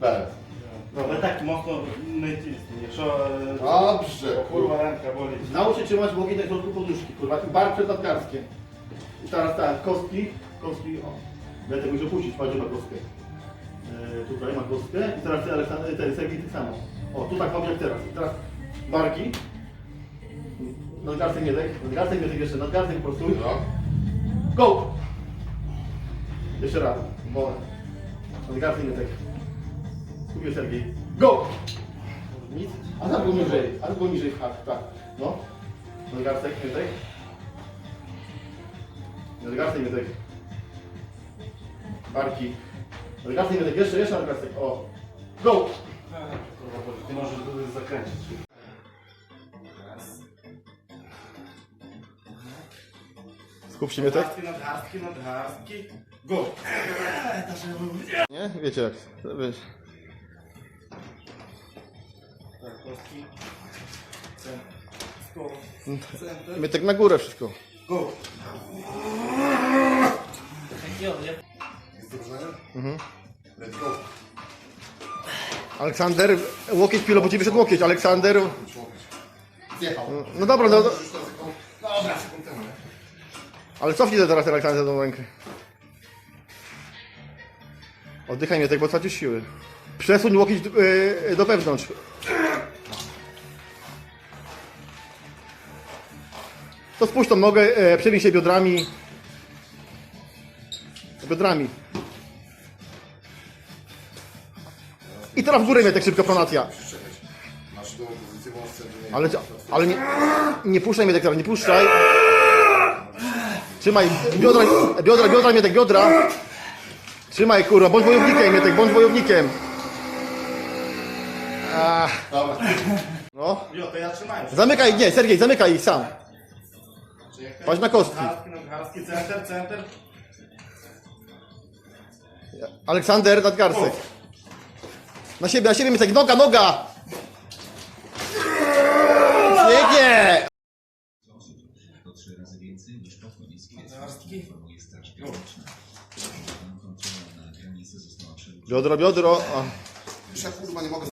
Bez. Dobra, no, tak mocno nacisnij, Szo... E, Dobrze, O kurwa. kurwa ręka boli. Nauczę cię mać bogi tak do poduszki, kurwa. I bar przedlatkarskie. I teraz tak, kostki, kostki, o. Będę musiał puścić, patrz, ma kostkę. E, tutaj ma kostkę. I teraz te Aleksander, ten Sergij, tak samo. O, tu tak mam jak teraz. I teraz barki. Nadgarstek miedek, nadgarstek miedek jeszcze, no nadgarstek po prostu. No. Go! Jeszcze raz, wolę. No nadgarstek miedek. Skupię Sergiej. Go! Nic. A albo niżej, albo niżej w hak, tak. No. Nadgarstek miedek. Nadgarstek miedek. Barki. Nadgarstek miedek, jeszcze, jeszcze nadgarstek. O. Go! Ty możesz to zakręcić. Skup się miedek. Nadgarstki, nadgarstki, nadgarstki. Go! Nie? Wiecie jak. Wiesz. Tak, kostki. Cent. Sto. Center. Miedek na górę wszystko. Go! Jest dobrze? Mhm. Let's go. Aleksander, łokieć chwilę, bo ci wyszedł łokieć. Aleksander. Zjechał. No dobra, no, no Już to tylko- Dobra, ale cofnij to teraz Aleksander tą rękę. Oddychaj mnie tak, bo tracisz siły. Przesuń łokieć yy, do wewnątrz. To spuść tą nogę, e, się biodrami. Biodrami. I teraz w górę mnie tak szybko pronacja. Masz tą pozycję nie- Ale, ale nie, nie puszczaj mnie tak teraz, nie puszczaj. Trzymaj, biodra, biodra, biodra, mnie tak biodra. Trzymaj, kurwa, bądź wojownikiem, mnie tak, bądź wojownikiem. Ach, Dobra. no. Jo, to ja trzymałem. Zamykaj, nie, Sergiej, zamykaj sam. Czekaj. Patrz na kostki. Nadgarstki, nadgarstki, center, center. Aleksander Nadgarstek. Na siebie, na siebie, tak, noga, noga. Pięknie. to trzy razy więcej niż podwodnickie Nadgarstki. informuje Straż Graniczna. Kontrola na granicy została przedłużona. Biodro, biodro. Ja kurwa nie mogę